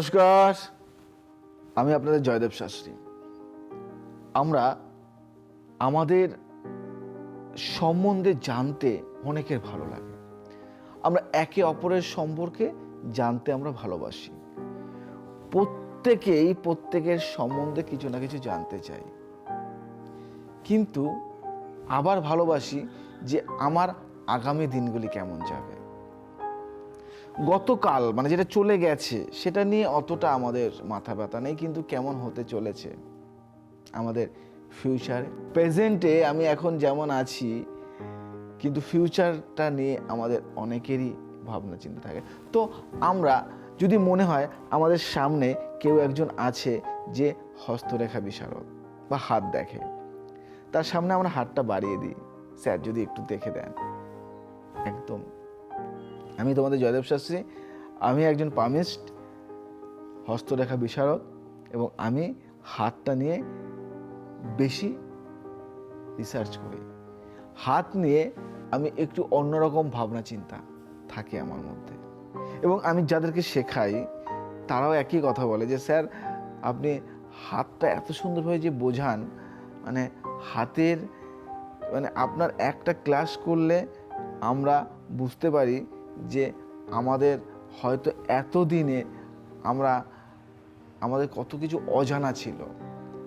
নমস্কার। আমি আপনাদের জয়দেব শাস্ত্রী। আমরা আমাদের সম্বন্ধে জানতে অনেকের ভালো লাগে। আমরা একে অপরের সম্পর্কে জানতে আমরা ভালোবাসি। প্রত্যেকেই প্রত্যেকের সম্বন্ধে কিছু না কিছু জানতে চাই। কিন্তু আবার ভালোবাসি যে আমার আগামী দিনগুলি কেমন যাবে। গতকাল মানে যেটা চলে গেছে, সেটা নিয়ে অতটা আমাদের মাথা ব্যথা নেই, কিন্তু কেমন হতে চলেছে আমাদের ফিউচারে প্রেজেন্টে আমি এখন যেমন আছি, কিন্তু ফিউচারটা নিয়ে আমাদের অনেকেরই ভাবনা চিন্তা থাকে। তো আমরা, যদি মনে হয় আমাদের সামনে কেউ একজন আছে যে হস্তরেখা বিশারদ বা হাত দেখে, তার সামনে আমরা হাতটা বাড়িয়ে দিই। স্যার, যদি একটু দেখে দেন। একদম। আমি তোমাদের জয়দেব শাস্ত্রী, আমি একজন পামিস্ট, হস্তরেখা বিশারদ, এবং আমি হাতটা নিয়ে বেশি রিসার্চ করি। হাত নিয়ে আমি একটু অন্যরকম ভাবনা চিন্তা থাকে আমার মধ্যে। এবং আমি যাদেরকে শেখাই, তারাও একই কথা বলে যে, স্যার, আপনি হাতটা এত সুন্দরভাবে যে বোঝান মানে হাতের মানে আপনার একটা ক্লাস করলে আমরা বুঝতে পারি যে আমাদের হয়তো এতদিনে আমরা, আমাদের কত কিছু অজানা ছিল।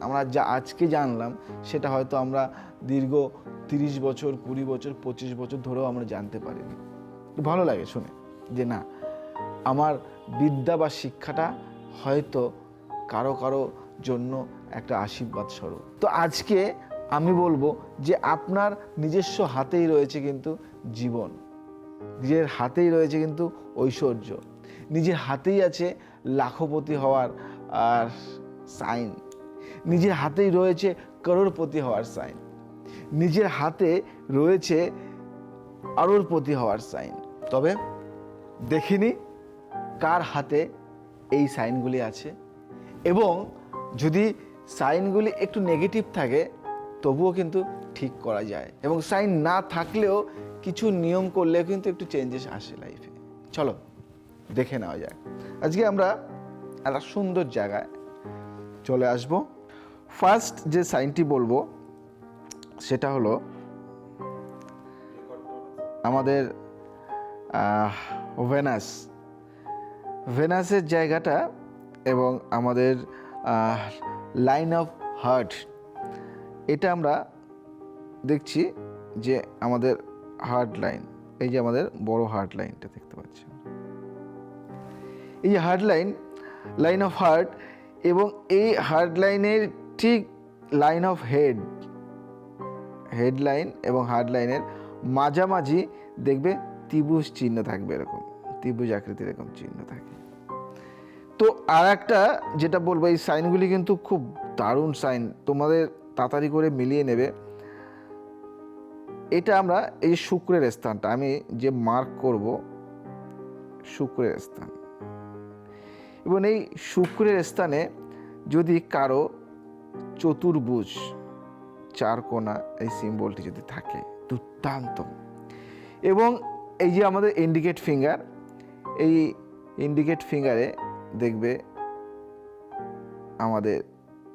আমরা যা আজকে জানলাম, সেটা হয়তো আমরা দীর্ঘ তিরিশ বছর, কুড়ি বছর, পঁচিশ বছর ধরেও আমরা জানতে পারিনি। ভালো লাগে শুনে যে না, আমার বিদ্যা বা শিক্ষাটা হয়তো কারও কারও জন্য একটা আশীর্বাদ স্বরূপ। তো আজকে আমি বলব যে আপনার নিজস্ব হাতেই রয়েছে কিন্তু জীবন। নিজের হাতেই রয়েছে কিন্তু ঐশ্বর্য। নিজের হাতেই আছে লাখপতি হওয়ার আর সাইন। নিজের হাতেই রয়েছে করোড়পতি হওয়ার সাইন। নিজের হাতে রয়েছে আরোরপতি হওয়ার সাইন। তবে দেখিনি কার হাতে এই সাইনগুলি আছে। এবং যদি সাইনগুলি একটু নেগেটিভ থাকে, তবুও কিন্তু ঠিক করা যায়। এবং সাইন না থাকলেও কিছু নিয়ম করলে কিন্তু একটু চেঞ্জেস আসে লাইফে চলো, দেখে নেওয়া যায় আজকে আমরা একটা সুন্দর জায়গায় চলে আসব। ফার্স্ট যে সাইনটি বলব, সেটা হলো আমাদের ভেনাস ভেনাসের জায়গাটা এবং আমাদের লাইন অফ হার্ট এটা আমরা দেখছি যে আমাদের হার্ট লাইন, এই যে আমাদের বড় হার্ড লাইনটা দেখতে পাচ্ছি এই যে heart line line of heart এবং এই হার্ড লাইনের ঠিক line of head head line এবং হার্ড লাইনের মাঝামাঝি দেখবে ত্রিভুজ চিহ্ন থাকবে এরকম, ত্রিভুজ আকৃতির এরকম চিহ্ন থাকে। তো আর একটা যেটা বলব, এই সাইনগুলি কিন্তু খুব দারুণ সাইন, তোমাদের তাড়াতাড়ি করে মিলিয়ে নেবে। এটা আমরা এই শুক্রের স্থানটা, আমি যে মার্ক করব, শুক্রের স্থান। এবং এই শুক্রের স্থানে যদি কারও চতুর্ভুজ, চার কোণা, এই সিম্বলটি যদি থাকে, দুর্দান্ত। এবং এই যে আমাদের ইন্ডিকেট ফিঙ্গার এই ইন্ডিকেট ফিঙ্গারে দেখবে আমাদের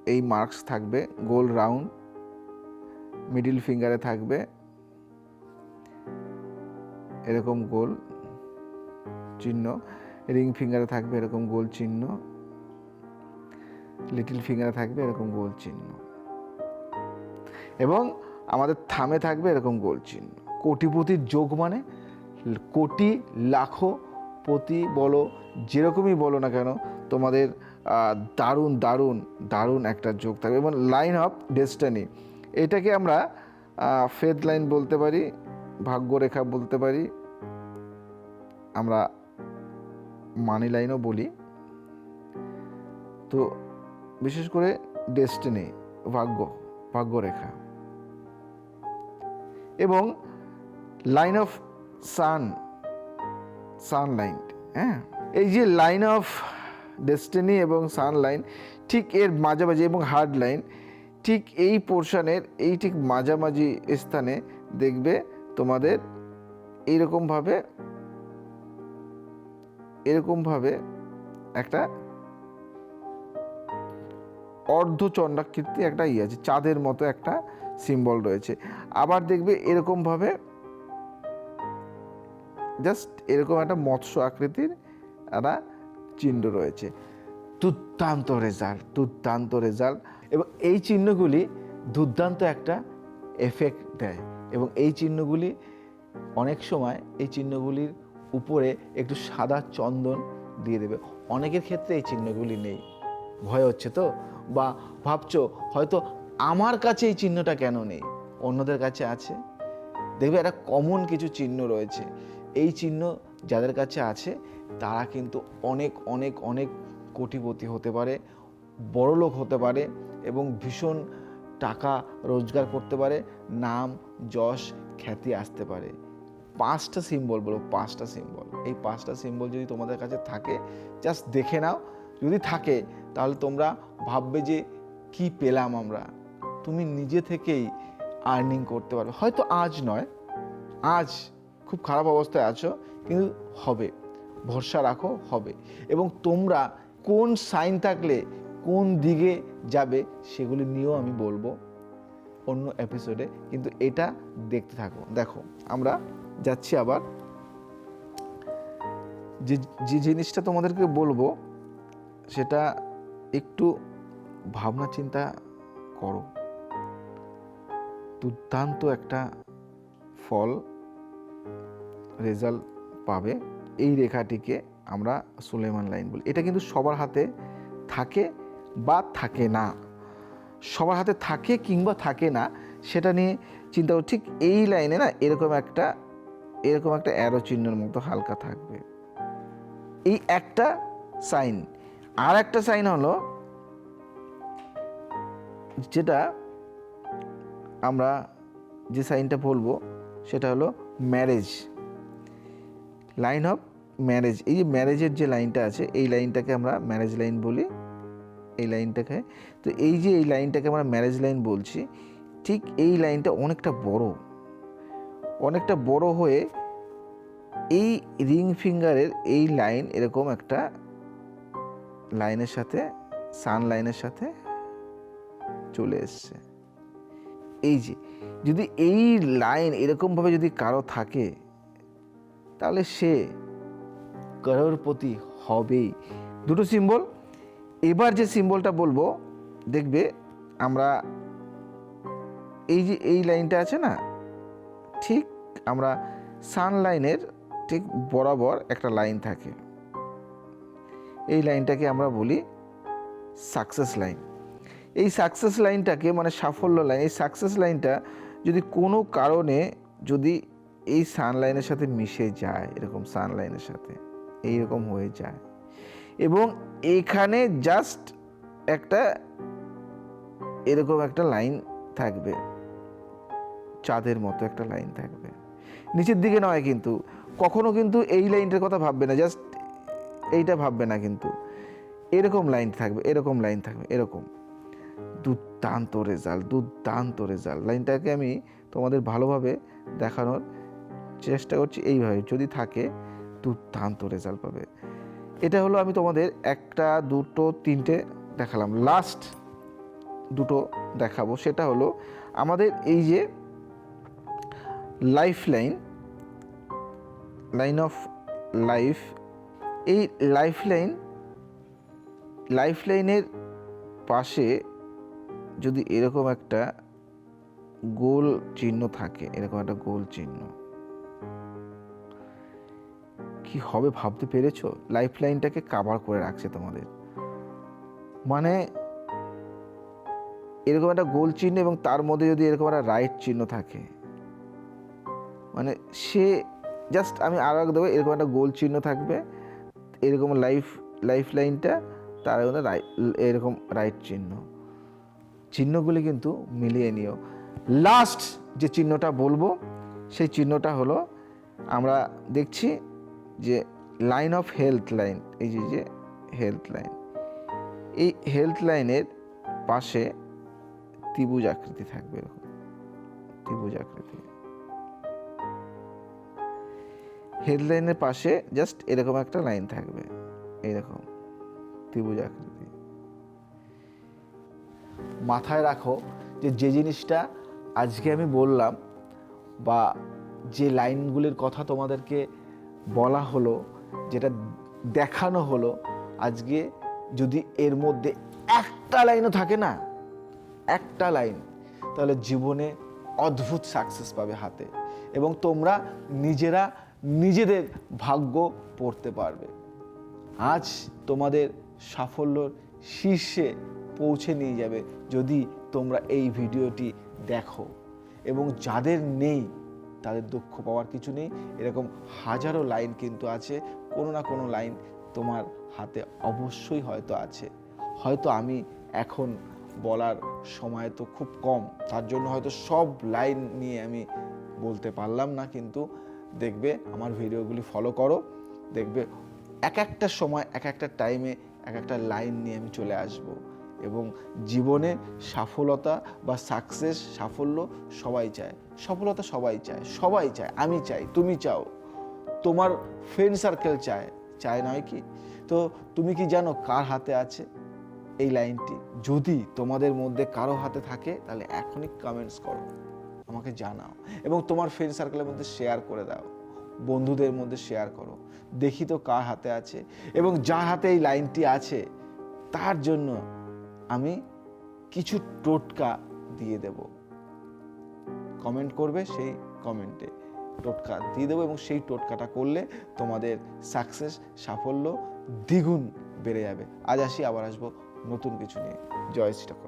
এই মার্কস থাকবে গোল রাউন্ড মিডিল ফিঙ্গারে থাকবে এরকম গোল চিহ্ন রিং ফিঙ্গারে থাকবে এরকম গোল চিহ্ন লিটিল ফিঙ্গারে থাকবে এরকম গোল চিহ্ন। এবং আমাদের থামে থাকবে এরকম গোল চিহ্ন। কোটিপতির যোগ মানে কোটি, লাখো পতি বলো, যেরকমই বলো না কেন, তোমাদের দারুণ দারুণ দারুণ একটা যোগ থাকবে। এবং লাইন অফ ডেস্টানি এটাকে আমরা ফেদ লাইন বলতে পারি, ভাগ্যরেখা বলতে পারি আমরা মানি লাইনও বলি। তো বিশেষ করে ডেস্টিনি ভাগ্য, ভাগ্যরেখা। এবং লাইন অফ সান সানলাইন হ্যাঁ? এই যে লাইন অফ ডেস্টিনি এবং সানলাইন ঠিক এর মাঝামাঝি এবং হার্ড লাইন ঠিক এই পোর্শনের এই ঠিক মাঝামাঝি স্থানে দেখবে তোমাদের এইরকমভাবে এরকমভাবে একটা অর্ধচন্দ্রাকৃতি একটা ইয়ে আছে, চাঁদের মতো একটা সিম্বল রয়েছে। আবার দেখবে এরকমভাবে জাস্ট এরকম একটা মৎস্য আকৃতির একটা চিহ্ন রয়েছে। দুর্দান্ত রেজাল্ট দুর্দান্ত রেজাল্ট এবং এই চিহ্নগুলি দুর্দান্ত একটা এফেক্ট দেয়। এবং এই চিহ্নগুলি অনেক সময় এই চিহ্নগুলির উপরে একটু সাদা চন্দন দিয়ে দেবে। অনেকের ক্ষেত্রে এই চিহ্নগুলি নেই। ভয় হচ্ছে তো? বা ভাবছ, হয়তো আমার কাছে এই চিহ্নটা কেন নেই? অন্যদের কাছে আছে? দেখবে একটা কমন কিছু চিহ্ন রয়েছে। এই চিহ্ন যাদের কাছে আছে, তারা কিন্তু অনেক অনেক অনেক কোটিপতি হতে পারে বড়লোক হতে পারে এবং ভীষণ টাকা রোজগার করতে পারে, নাম, যশ, খ্যাতি আসতে পারে। পাঁচটা সিম্বল বলো, পাঁচটা সিম্বল এই পাঁচটা সিম্বল যদি তোমাদের কাছে থাকে জাস্ট দেখে নাও। যদি থাকে, তাহলে তোমরা ভাববে যে কি পেলাম আমরা? তুমি নিজে থেকেই আর্নিং করতে পারবে। হয়তো আজ নয়, আজ খুব খারাপ অবস্থায় আছো, কিন্তু হবে। ভরসা রাখো, হবে। এবং তোমরা কোন সাইন থাকলে কোন দিকে যাবে, সেগুলি নিয়েও আমি বলব অন্য এপিসোডে কিন্তু এটা দেখতে থাকো। দেখো, আমরা যাচ্ছি আবার। যে যে জিনিসটা তোমাদেরকে বলব, সেটা একটু ভাবনা চিন্তা করো। দুর্দান্ত একটা ফল রেজাল্ট পাবে এই রেখাটিকে আমরা সুলেমান লাইন বলি। এটা কিন্তু সবার হাতে থাকে বা থাকে না। সবার হাতে থাকে কিংবা থাকে না, সেটা নিয়ে চিন্তা করো। ঠিক এই লাইনে না এরকম একটা এরকম একটা অ্যারো চিহ্নের মতো হালকা থাকবে। এই একটা সাইন আর একটা সাইন হলো যেটা আমরা যে সাইনটা বলব, সেটা হলো ম্যারেজ লাইন অফ ম্যারেজ এই যে ম্যারেজের যে লাইনটা আছে, এই লাইনটাকে আমরা ম্যারেজ লাইন বলি। এই লাইনটাকে তো এই যে এই লাইনটাকে আমরা ম্যারেজ লাইন বলছি, ঠিক এই লাইনটা অনেকটা বড়। অনেকটা বড় হয়ে এই রিং ফিঙ্গারের এই লাইন এরকম একটা লাইনের সাথে, সান লাইনের সাথে চলে এসছে। এই যে, যদি এই লাইন এরকমভাবে যদি কারও থাকে, তাহলে সে করোরপতি হবেই। দুটো সিম্বল। এবার যে সিম্বলটা বলব, দেখবে আমরা এই যে এই লাইনটা আছে না ঠিক আমরা সান লাইনের ঠিক বরাবর একটা লাইন থাকে। এই লাইনটাকে আমরা বলি সাকসেস লাইন। এই সাকসেস লাইনটাকে মানে সাফল্য লাইন, এই সাকসেস লাইনটা যদি কোনো কারণে যদি এই সানলাইনের সাথে মিশে যায়, এরকম সানলাইনের সাথে, এইরকম হয়ে যায়। এবং এখানে জাস্ট একটা এরকম একটা লাইন থাকবে। চাঁদের মতো একটা লাইন থাকবে। নিচের দিকে নয় কিন্তু, কখনো কিন্তু এই লাইনটার কথা ভাববে না জাস্ট এইটা ভাববে না কিন্তু। এরকম লাইন থাকবে, এরকম লাইন থাকবে, এরকম। দুর্দান্ত রেজাল্ট দুর্দান্ত রেজাল্ট লাইনটাকে আমি তোমাদের ভালোভাবে দেখানোর চেষ্টা করছি এইভাবে, যদি থাকে দুর্দান্ত রেজাল্ট পাবে। এটা হলো আমি তোমাদের একটা, দুটো, তিনটে দেখালাম। লাস্ট দুটো দেখাবো, সেটা হলো আমাদের এই যে life line line of life এই লাইফ লাইন লাইফ লাইনের পাশে যদি এরকম একটা গোল চিহ্ন থাকে, এরকম একটা গোল চিহ্ন। কি হবে ভাবতে পেরেছ? লাইফ লাইনটাকে কাভার করে রাখছে তোমাদের। মানে এরকম একটা গোল চিহ্ন এবং তার মধ্যে যদি এরকম একটা রাইট চিহ্ন থাকে মানে সে জাস্ট আমি আরও এক দেবো, এরকম একটা গোল চিহ্ন থাকবে, এরকম লাইফ লাইফ লাইনটা তার মধ্যে এরকম রাইট চিহ্ন। চিহ্নগুলি কিন্তু মিলিয়ে নিও। লাস্ট যে চিহ্নটা বলব, সেই চিহ্নটা হলো, আমরা দেখছি যে লাইন অফ হেলথ লাইন এই যে যে হেলথ লাইন এই হেলথ লাইনের পাশে ত্রিভুজ আকৃতি থাকবে এরকম। ত্রিভুজ আকৃতি। হেলথ লাইনের পাশে জাস্ট এরকম একটা লাইন থাকবে। এরকম ত্রিভুজ আকৃতি। মাথায় রাখো যে যে জিনিসটা আজকে আমি বললাম বা যে লাইনগুলির কথা তোমাদেরকে বলা হলো, যেটা দেখানো হলো, আজকে যদি এর মধ্যে একটা লাইনও থাকে না, একটা লাইন, তাহলে জীবনে অদ্ভুত সাকসেস পাবে হাতে। এবং তোমরা নিজেরা নিজেদের ভাগ্য পড়তে পারবে। আজ তোমাদের সাফল্যর শীর্ষে পৌঁছে নিয়ে যাবে যদি তোমরা এই ভিডিওটি দেখো। এবং যাদের নেই, তাদের দুঃখ পাওয়ার কিছু নেই। এরকম হাজারো লাইন কিন্তু আছে। কোনো না কোনো লাইন তোমার হাতে অবশ্যই হয়তো আছে। হয়তো আমি এখন বলার সময় তো খুব কম। তার জন্য হয়তো সব লাইন নিয়ে আমি বলতে পারলাম না কিন্তু দেখবে, আমার ভিডিওগুলি ফলো করো, দেখবে এক একটা সময়, এক একটা টাইমে এক একটা লাইন নিয়ে আমি চলে আসব। এবং জীবনে সফলতা বা সাকসেস সাফল্য সবাই চায়। সফলতা সবাই চায় সবাই চায়, আমি চাই, তুমি চাও। তোমার ফ্রেন্ড সার্কেল চায় চায় নয় কি? তো তুমি কি জানো কার হাতে আছে এই লাইনটি যদি তোমাদের মধ্যে কারও হাতে থাকে, তাহলে এখনই কমেন্টস করো। আমাকে জানাও এবং তোমার ফ্রেন্ড সার্কেলের মধ্যে শেয়ার করে দাও। বন্ধুদের মধ্যে শেয়ার করো। দেখি তো কার হাতে আছে এবং যার হাতে এই লাইনটি আছে, তার জন্য আমি কিছু টোটকা দিয়ে দেব। কমেন্ট করবে সেই কমেন্টে টোটকা দিয়ে দেবো এবং সেই টোটকাটা করলে তোমাদের সাকসেস সাফল্য দ্বিগুণ বেড়ে যাবে। আজ আসি, আবার আসব নতুন কিছু নিয়ে। জয় শ্রী ঠাকুর